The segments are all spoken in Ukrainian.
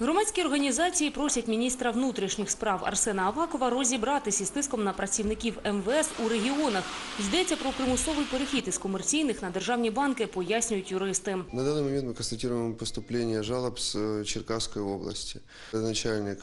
Громадські організації просять міністра внутрішніх справ Арсена Авакова розібратися із тиском на працівників МВС у регіонах. Йдеться про примусовий перехід із комерційних на державні банки, пояснюють юристи. На данный момент мы констатируем поступление жалоб с э, Черкасской области. Начальник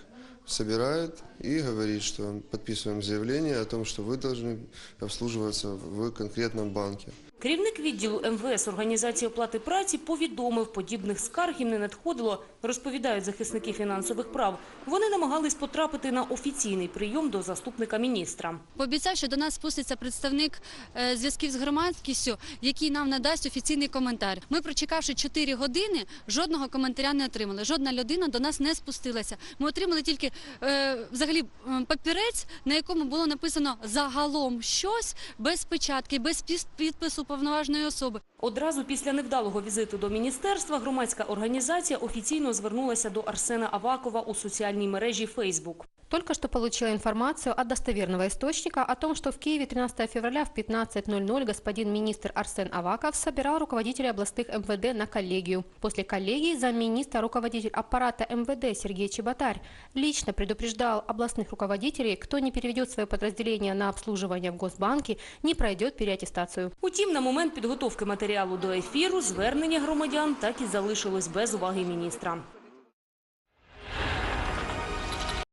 собирает и говорит, что подписываем заявление о том, что вы должны обслуживаться в конкретном банке. Керівник відділу МВС організації оплати праці повідомив, подібних скарг їм не надходило, розповідають захисники фінансових прав. Вони намагались потрапити на офіційний прийом до заступника міністра. Пообіцяв, що до нас спуститься представник е, зв'язків з громадськістю, який нам надасть офіційний коментар. Ми, прочекавши 4 години, жодного коментаря не отримали. Жодна людина до нас не спустилася. Ми отримали тільки е, взагалі папірець, на якому було написано загалом щось без печатки, без підпису повноважної особи. Одразу після невдалого візиту до міністерства громадська організація офіційно звернулася до Арсена Авакова у соціальній мережі Фейсбук. Только что получила информацию от достоверного источника о том, что в Киеве 13 февраля в 15.00 господин министр Арсен Аваков собирал руководителей областных МВД на коллегию. После коллегии замминистра руководитель аппарата МВД Сергей Чеботарь лично предупреждал областных руководителей, кто не переведет свое подразделение на обслуживание в Госбанке, не пройдет переаттестацию. Утім, на момент підготовки матеріалу до ефіру звернення громадян так і залишилось без уваги міністра.